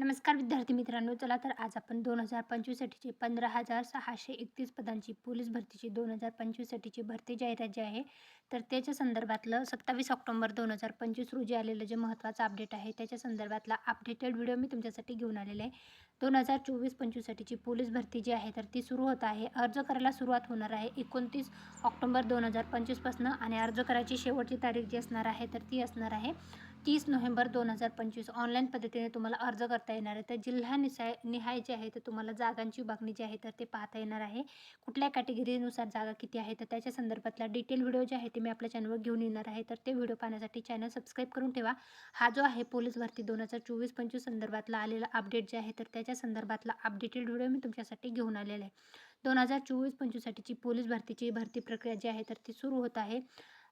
नमस्कार विद्यार्थी मित्रांनो चला तर आज आपण दोन हजार पंचवीससाठीचे पंधरा हजार सहाशे एकतीस पदांची पोलीस भरतीची दोन हजार पंचवीससाठीची भरती जाहिरात जी आहे तर त्याच्या संदर्भातलं सत्तावीस ऑक्टोबर दोन हजार पंचवीस रोजी आलेलं जे महत्त्वाचं अपडेट आहे त्याच्या संदर्भातला अपडेटेड व्हिडिओ मी तुमच्यासाठी घेऊन आलेले आहे. दोन हजार चोवीस पंचवीससाठीची पोलीस भरती जी आहे तर ती सुरू होत आहे. अर्ज करायला सुरुवात होणार आहे एकोणतीस ऑक्टोबर दोन हजार पंचवीसपासून आणि अर्ज करायची शेवटची तारीख जी असणार आहे तर ती असणार आहे तीस नोव्हेंबर दोन हजार पंचवीस ऑनलाईन पद्धतीने तुम्हाला अर्ज करता येणार आहे. तर जिल्हा निसाय निहाय जे आहे तर तुम्हाला जागांची विभागणी जी आहे तर ते पाहता येणार आहे. कुठल्या कॅटेगरीनुसार जागा किती आहे तर त्याच्या संदर्भातला डिटेल व्हिडिओ जे आहे ते मी आपल्या चॅनलवर घेऊन येणार आहे. तर ते व्हिडिओ पाहण्यासाठी चॅनल सबस्क्राईब करून ठेवा. हा जो आहे पोलीस भरती दोन हजार चोवीस पंचवीस संदर्भातला आलेला अपडेट जे आहे तर त्याच्या संदर्भातला अपडेटेड व्हिडिओ मी तुमच्यासाठी घेऊन आलेला आहे. दोन हजार चोवीस पंचवीससाठीची पोलीस भरतीची भरती प्रक्रिया जी आहे तर ती सुरू होत आहे.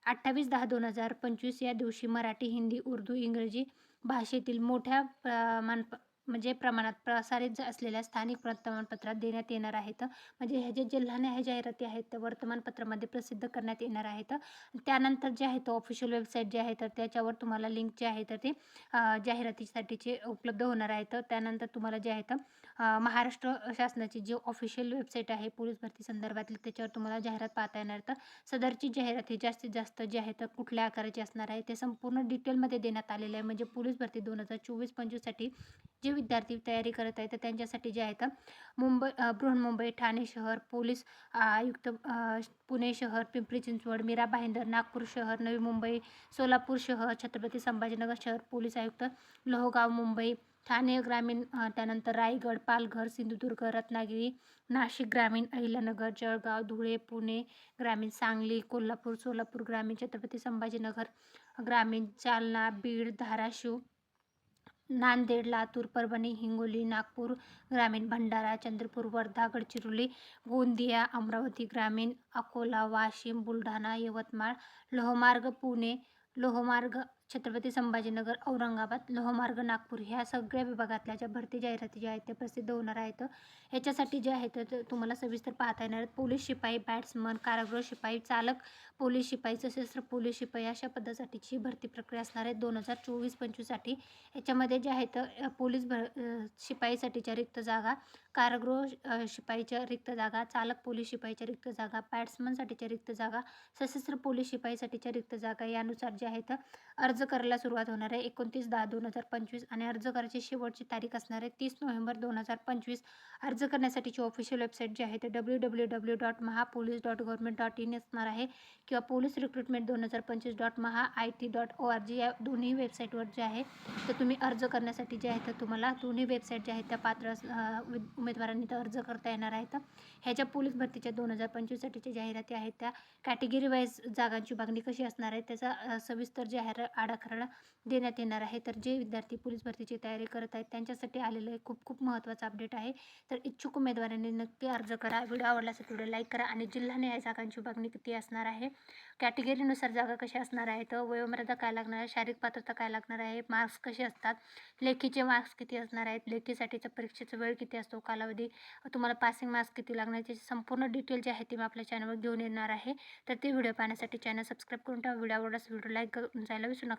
अठ्ठावीस दहा दोन हजार पंचवीस या दिवशी मराठी हिंदी उर्दू इंग्रजी भाषेतील मोठ्या प्रमाण म्हणजे प्रमाणात प्रसारित असलेल्या स्थानिक वर्तमानपत्रात देण्यात येणार आहेत. म्हणजे ह्या जे जिल्हा ह्या जाहिराती आहेत त्या वर्तमानपत्रामध्ये प्रसिद्ध करण्यात येणार आहेत. त्यानंतर जे आहे तो ऑफिशियल वेबसाईट जे आहे तर त्याच्यावर तुम्हाला लिंक जे आहे तर ते जाहिरातीसाठीचे उपलब्ध होणार आहेत. त्यानंतर तुम्हाला जे आहे तर महाराष्ट्र शासनाची जी ऑफिशियल वेबसाईट आहे पोलीस भरती संदर्भातली त्याच्यावर तुम्हाला जाहिरात पाहता येणार. तर सदरची जाहिरात ही जास्तीत जास्त जे आहे तर कुठल्या आकाराची असणार आहे ते संपूर्ण डिटेलमध्ये देण्यात आलेलं आहे. म्हणजे पोलीस भरती दोन हजार चोवीस पंचवीससाठी जे विद्यार्थी तयारी करत आहेत. तर त्यांच्यासाठी जे आहेत मुंबई बृहन्मुंबई ठाणे शहर पोलीस आयुक्त पुणे शहर पिंपरी चिंचवड मीरा भाईंदर नागपूर शहर नवी मुंबई सोलापूर शहर छत्रपती संभाजीनगर शहर पोलीस आयुक्त लोहगाव मुंबई ठाणे ग्रामीण त्यानंतर रायगड पालघर सिंधुदुर्ग रत्नागिरी नाशिक ग्रामीण अहिल्यानगर जळगाव धुळे पुणे ग्रामीण सांगली कोल्हापूर सोलापूर ग्रामीण छत्रपती संभाजीनगर ग्रामीण जालना बीड धाराशिव नांदेड लातूर परभणी हिंगोली नागपूर ग्रामीण भंडारा चंद्रपूर वर्धा गडचिरोली गोंदिया अमरावती ग्रामीण अकोला वाशिम बुलढाणा यवतमाळ लोहमार्ग पुणे लोहमार्ग छत्रपती संभाजीनगर औरंगाबाद लोहमार्ग नागपूर ह्या सगळ्या विभागातल्या ज्या भरती जाहिराती ज्या आहेत त्या प्रसिद्ध होणार आहेत. ह्याच्यासाठी जे आहेत तर तुम्हाला सविस्तर पाहता येणार आहेत. पोलीस शिपाई बॅट्समन कारागृह शिपाई चालक पोलीस शिपाई सशस्त्र पोलीस शिपाई अशा पदासाठीची भरती प्रक्रिया असणार आहे. दोन हजार चोवीस पंचवीससाठी ह्याच्यामध्ये जे आहेत पोलीस भर शिपाईसाठीच्या रिक्त जागा कारागृह शिपाईच्या रिक्त जागा चालक पोलीस शिपाईच्या रिक्त जागा बॅट्समनसाठीच्या रिक्त जागा सशस्त्र पोलीस शिपाईसाठीच्या रिक्त जागा यानुसार जे आहेत अर्ज अर्ज करायला सुरुवात होणार आहे. एकोणतीस दहा दोन हजार पंचवीस आणि अर्ज करायची शेवटची तारीख असणार आहे. तीस नोव्हेंबर दोन हजार पंचवीस. अर्ज करण्यासाठीची ऑफिशियल वेबसाईट जी आहे ते W W W dot Maha police dot government dot in असणार आहे किंवा पोलीस रिक्रुटमेंट दोन हजार पंचवीस dot Maha I T dot O R G या दोन्ही वेबसाईटवर जे आहे तर तुम्ही अर्ज करण्यासाठी जे आहे तर तुम्हाला दोन्ही वेबसाईट ज्या आहेत त्या पात्र उमेदवारांनी तर अर्ज करता येणार आहेत ह्याच्या पोलीस भरतीच्या दोन हजार पंचवीससाठीच्या जाहिराती आहेत त्या. कॅटेगरी वाईज जागांची मागणी कशी असणार आहे त्याचा सविस्तर जाहीर आराखडा देण्यात येणार आहे. तर जे विद्यार्थी पोलीस भरतीची तयारी करत आहेत त्यांच्यासाठी आलेलं खूप खूप महत्त्वाचं अपडेट आहे. तर इच्छुक उमेदवारांनी नक्की अर्ज करा. व्हिडिओ आवडला असेल व्हिडिओ लाईक करा आणि जिल्हा न्याय जागांची मागणी किती असणार आहे? कॅटेगरीनुसार जागा कशा असणार आहेत वयोमर्यादा काय लागणार आहे? शारीरिक पात्रता काय लागणार आहे? मार्क्स कसे असतात? लेखीचे मार्क्स किती असणार आहेत? लेखीसाठीचा परीक्षेचा वेळ किती असतो? कालावधी तुम्हाला पासिंग मार्क्स किती लागणार त्याची संपूर्ण डिटेल जे आहे ते मी आपल्या चॅनलवर घेऊन येणार आहे. तर ते व्हिडिओ पाहण्यासाठी चॅनल सबस्क्राईब करून ठेवा. व्हिडिओ आवडल्यास व्हिडिओ लाईक करून जायला विसरू नका.